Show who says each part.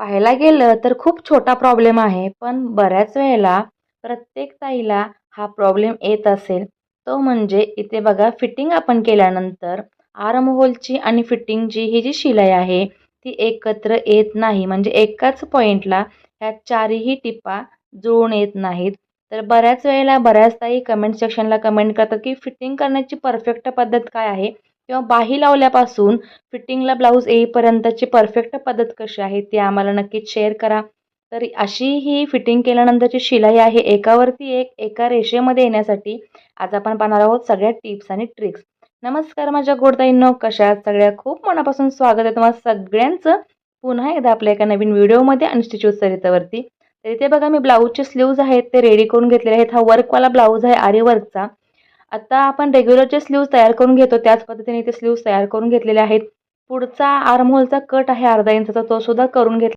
Speaker 1: पाहायला गेलं तर खूप छोटा प्रॉब्लेम आहे पण बऱ्याच वेळेला प्रत्येक ताईला हा प्रॉब्लेम येत असेल. तो म्हणजे इथे बघा फिटिंग आपण केल्यानंतर आर्महोलची आणि फिटिंगची ही जी शिलाई आहे ती एकत्र येत नाही. म्हणजे एकाच पॉईंटला ह्या चारही टिपा जुळून येत नाहीत. तर बऱ्याच वेळेला बऱ्याच ताई कमेंट सेक्शनला कमेंट करतात की फिटिंग करण्याची परफेक्ट पद्धत काय आहे? किंवा बाही लावल्यापासून फिटिंगला ब्लाऊज येईपर्यंतची परफेक्ट पद्धत कशी आहे ती आम्हाला नक्कीच शेअर करा. तर अशी ही फिटिंग केल्यानंतरची शिलाई आहे एकावरती एक एका रेषेमध्ये येण्यासाठी. आज आपण पाहणार आहोत सगळ्या टिप्स आणि ट्रिक्स. नमस्कार माझ्या गोडताईंनो कशा सगळ्या? खूप मनापासून स्वागत आहे तुम्हाला सगळ्यांचं पुन्हा एकदा आपल्या एका नवीन व्हिडिओमध्ये आणि सरितावरती तर इथे बघा मी ब्लाऊजचे स्लीव्ज आहेत ते रेडी करून घेतलेले आहेत. हा वर्कवाला ब्लाऊज आहे आरी वर्कचा आता आपण रेग्युलरचे स्लीव्ज तयार करून घेतो त्याच पद्धतीने इथे स्लीव्ज तयार करून घेतलेले आहेत. पुढचा आर्महोलचा कट आहे अर्धा इंचाचा तो सुद्धा करून घेतला